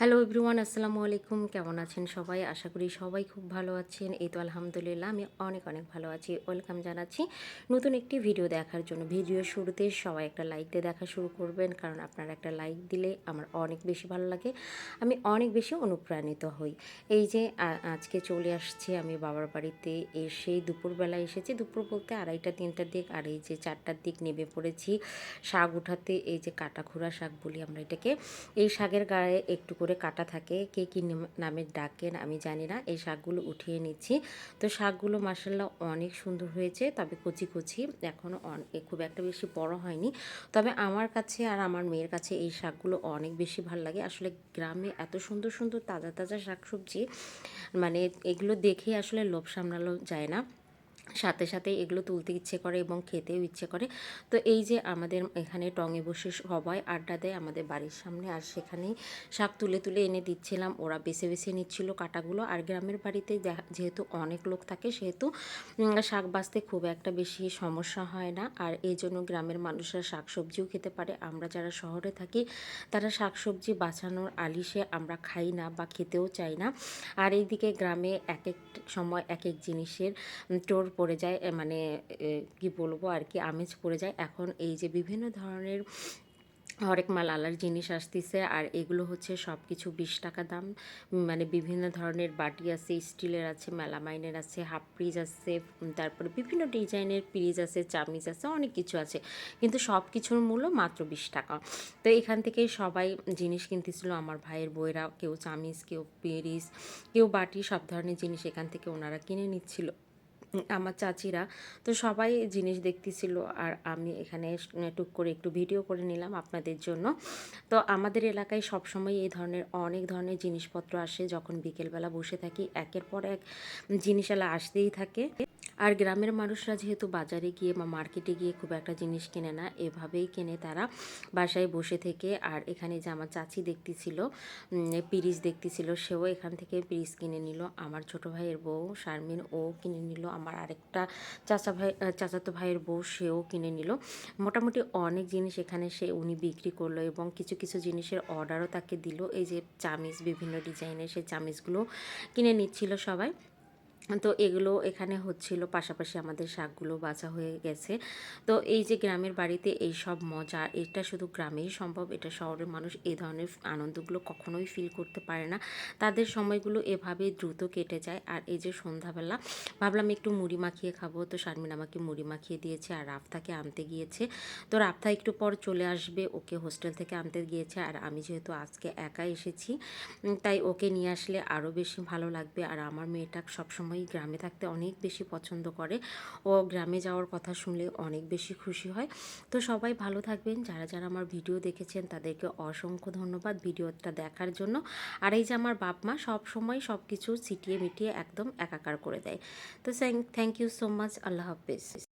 Hello everyone, আসসালামু আলাইকুম। কেমন আছেন সবাই? আশা করি সবাই খুব ভালো আছেন। এই তো আলহামদুলিল্লাহ, আমি অনেক অনেক ভালো আছি। ওয়েলকাম জানাচ্ছি নতুন একটি ভিডিও দেখার জন্য। ভিডিও শুরুতে সবাই একটা লাইক দিয়ে দেখা শুরু করবেন, কারণ আপনারা একটা লাইক দিলে আমার অনেক বেশি ভালো লাগে। আমি অনেক বেশি অনুপ্রাণিত হই। এই যে আজকে চলে আসছি আমি বাবার বাড়িতে। এসেই দুপুরবেলা এসেছি। দুপুর বলতে আড়াইটা, তিনটার দিক, আর এই যে চারটার দিক নেমে পড়েছি। শাক উঠাতে এই যে কাটাখুরা শাক বলি আমরা এটাকে। এই শাকের গায়ে একটু করে কাটা থাকে, কে কী নাম- ডাকেন আমি জানি না। এই শাকগুলো উঠিয়ে নিচ্ছি। তো শাকগুলো মাসাল্লাহ অনেক সুন্দর হয়েছে, তবে কচি কচি। এখনও খুব একটা বেশি বড় হয়নি। তবে আমার কাছে আর আমার মেয়ের কাছে এই শাকগুলো অনেক বেশি ভালো লাগে। আসলে গ্রামে এত সুন্দর সুন্দর তাজা তাজা শাকসবজি মানে এগুলো দেখে আসলে লোভ সামলানো যায় না। সাথে সাথে এগুলো তুলতে ইচ্ছে করে এবং খেতেও ইচ্ছে করে। তো এই যে আমাদের এখানে টঙে বসে সবাই আড্ডা দেয় আমাদের বাড়ির সামনে, আর সেখানেই শাক তুলে তুলে এনে দিচ্ছিলাম। ওরা বেছে বেছে নিচ্ছিল কাটাগুলো। আর গ্রামের বাড়িতে যেহেতু অনেক লোক থাকে, সেহেতু শাক বাঁচতে খুব একটা বেশি সমস্যা হয় না। আর এই জন্য গ্রামের মানুষরা শাক সবজিও খেতে পারে। আমরা যারা শহরে থাকি, তারা শাক সবজি বাঁচানোর আলিশে আমরা খাই না বা খেতেও চাই না। আর এইদিকে গ্রামে এক এক সময় এক এক জিনিসের টোর পড়ে যায় মানে কি বলব আর কি, আমেজ পড়ে যায়। এখন এই যে বিভিন্ন ধরনের হরেক মাল, আলার জিনিস আসতেছে আর এগুলো হচ্ছে সব কিছু বিশ টাকা দাম। মানে বিভিন্ন ধরনের বাটি আছে, স্টিলের আছে, মেলামাইনের আছে, হাফ ফ্রিজ আছে তারপরে বিভিন্ন ডিজাইনের ফ্রিজ আছে চামিচ আছে, অনেক কিছু আছে। কিন্তু সব কিছুর মূল্য মাত্র বিশ টাকা। তো এখান থেকে সবাই জিনিস কিনতেছিল, আমার ভাইয়ের বইরা কেউ চামিজ, কেউ ফ্রিজ কেউ বাটি, সব ধরনের জিনিস এখান থেকে ওনারা কিনে নিচ্ছিল। আমার চাচিরা। তো সবাই জিনিস দেখতেছিল আর আমি এখানে টুক করে একটু ভিডিও করে নিলাম আপনাদের জন্য। তো আমাদের এলাকায় সবসময় এই ধরনের অনেক ধরনের জিনিসপত্র আসে যখন বিকেলবেলা বসে থাকি। একের পর এক জিনিসেলা আসতেই থাকে। আর গ্রামের মানুষরা যেহেতু বাজারে গিয়ে বা মার্কেটে গিয়ে খুব একটা জিনিস কেনে না, এভাবেই কেনে তারা বাসায় বসে থেকে। আর এখানে যে আমার চাচি দেখতেছিল পিরিজ দেখতেছিল, সেও এখান থেকে পিরিজ কিনে নিল। আমার ছোট ভাইয়ের বউ শারমিন, ও কিনে নিল। আমার আরেকটা চাচা ভাই চাচাতো ভাইয়ের বউ, সেও কিনে নিল। মোটামুটি অনেক জিনিস এখানে সে, উনি বিক্রি করল এবং কিছু কিছু জিনিসের অর্ডারও তাকে দিল। এই যে চামিজ, বিভিন্ন ডিজাইনের সেই চামিজগুলো কিনে নিচ্ছিল সবাই। তো এগুলো এখানে হচ্ছিল, পাশাপাশি আমাদের শাকগুলো বাঁচা হয়ে গেছে। তো এই যে গ্রামের বাড়িতে এই সব মজা, এটা শুধু গ্রামেই সম্ভব, এটা শহরের মানুষ এই ধরনের আনন্দগুলো কখনোই ফিল করতে পারে না। তাদের সময়গুলো এভাবে দ্রুত কেটে যায়। আর এই যে সন্ধ্যাবেলা, ভাবলাম একটু মুড়ি মাখিয়ে খাব। তো শারমিন আমাকে মুড়ি মাখিয়ে দিয়েছে আর রাফতাকে আনতে গিয়েছে। তো রাফতা একটু পর চলে আসবে, ওকে হোস্টেল থেকে আনতে গিয়েছে। আর আমি যেহেতু আজকে একা এসেছি তাই ওকে নিয়ে আসলে আরও বেশি ভালো লাগবে। আর আমার মেয়েটা সবসময় গ্রামে থাকতে অনেক বেশি পছন্দ করে। ও গ্রামে যাওয়ার কথা শুনলে অনেক বেশি খুশি হয়। তো সবাই ভালো থাকবেন। যারা যারা আমার ভিডিও দেখেছেন, তাদেরকে অসংখ্য ধন্যবাদ ভিডিওটা দেখার জন্য। আর এই যে আমার বাপ মা সব সময় সব কিছু ছিটিয়ে মিটিয়ে একদম একাকার করে দেয়। তো থ্যাংক ইউ সো মাচ আল্লাহ হাফিজ।